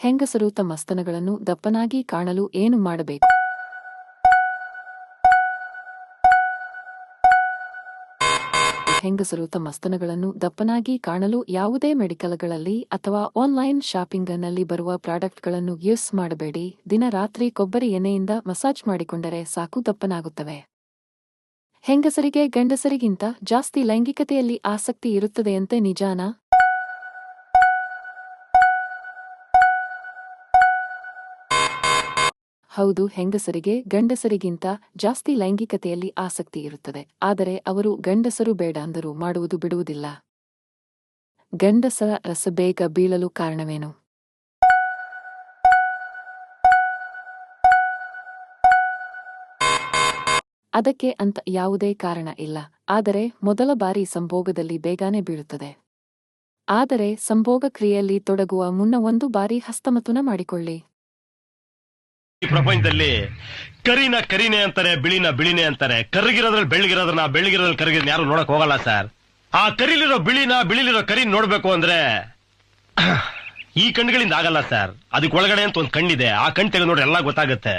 ಹೆಂಗಸರು ತಮ್ಮ ಸ್ತನಗಳನ್ನು ದಪ್ಪನಾಗಿ ಕಾಣಲು ಏನು ಮಾಡಬೇಕು? ಹೆಂಗಸರು ತಮ್ಮ ಸ್ತನಗಳನ್ನು ದಪ್ಪನಾಗಿ ಕಾಣಲು ಯಾವುದೇ ಮೆಡಿಕಲ್ಗಳಲ್ಲಿ ಅಥವಾ ಆನ್ಲೈನ್ ಶಾಪಿಂಗ್ನಲ್ಲಿ ಬರುವ ಪ್ರಾಡಕ್ಟ್ಗಳನ್ನು ಯೂಸ್ ಮಾಡಬೇಡಿ. ದಿನ ರಾತ್ರಿ ಕೊಬ್ಬರಿ ಎಣ್ಣೆಯಿಂದ ಮಸಾಜ್ ಮಾಡಿಕೊಂಡರೆ ಸಾಕು ದಪ್ಪನಾಗುತ್ತವೆ. ಹೆಂಗಸರಿಗೆ ಗಂಡಸರಿಗಿಂತ ಜಾಸ್ತಿ ಲೈಂಗಿಕತೆಯಲ್ಲಿ ಆಸಕ್ತಿ ಇರುತ್ತದೆಯಂತೆ ನಿಜಾನಾ? ಹೌದು, ಹೆಂಗಸರಿಗೆ ಗಂಡಸರಿಗಿಂತ ಜಾಸ್ತಿ ಲೈಂಗಿಕತೆಯಲ್ಲಿ ಆಸಕ್ತಿ ಇರುತ್ತದೆ. ಆದರೆ ಅವರು ಗಂಡಸರು ಬೇಡ ಅಂದರೂ ಮಾಡುವುದು ಬಿಡುವುದಿಲ್ಲ. ಗಂಡಸರ ರಸ ಬೇಗ ಬೀಳಲು ಕಾರಣವೇನು? ಅದಕ್ಕೆ ಅಂತ ಯಾವುದೇ ಕಾರಣ ಇಲ್ಲ. ಆದರೆ ಮೊದಲ ಬಾರಿ ಸಂಭೋಗದಲ್ಲಿ ಬೇಗನೆ ಬೀಳುತ್ತದೆ. ಆದರೆ ಸಂಭೋಗ ಕ್ರಿಯೆಯಲ್ಲಿ ತೊಡಗುವ ಮುನ್ನ ಒಂದು ಬಾರಿ ಹಸ್ತಮತುನ ಮಾಡಿಕೊಳ್ಳಿ. ಪ್ರಪಂಚದಲ್ಲಿ ಕರಿನ ಕರಿನೇ ಅಂತಾರೆ, ಬಿಳಿನ ಬಿಳಿನೇ ಅಂತಾರೆ. ಕರಗಿರೋದ್ರಲ್ಲಿ ಬೆಳ್ಳಗಿರೋದ್ರನ್ನ ಬೆಳ್ಳಗಿರೋದ್ರಲ್ಲಿ ಕರಗಿರೋದನ್ನ ಯಾರು ನೋಡಕ್ ಹೋಗಲ್ಲ ಸರ್. ಆ ಕರಿಲಿರೋ ಬಿಳಿನ ಬಿಳಿಲಿರೋ ಕರಿ ನೋಡ್ಬೇಕು ಅಂದ್ರೆ ಈ ಕಣ್ಗಳಿಂದ ಆಗಲ್ಲ ಸರ್. ಅದಕ್ಕೆ ಒಳಗಡೆ ಅಂತ ಒಂದು ಕಣ್ಣಿದೆ. ಆ ಕಣ್ ತೆಗೆದು ನೋಡಿ ಎಲ್ಲ ಗೊತ್ತಾಗುತ್ತೆ.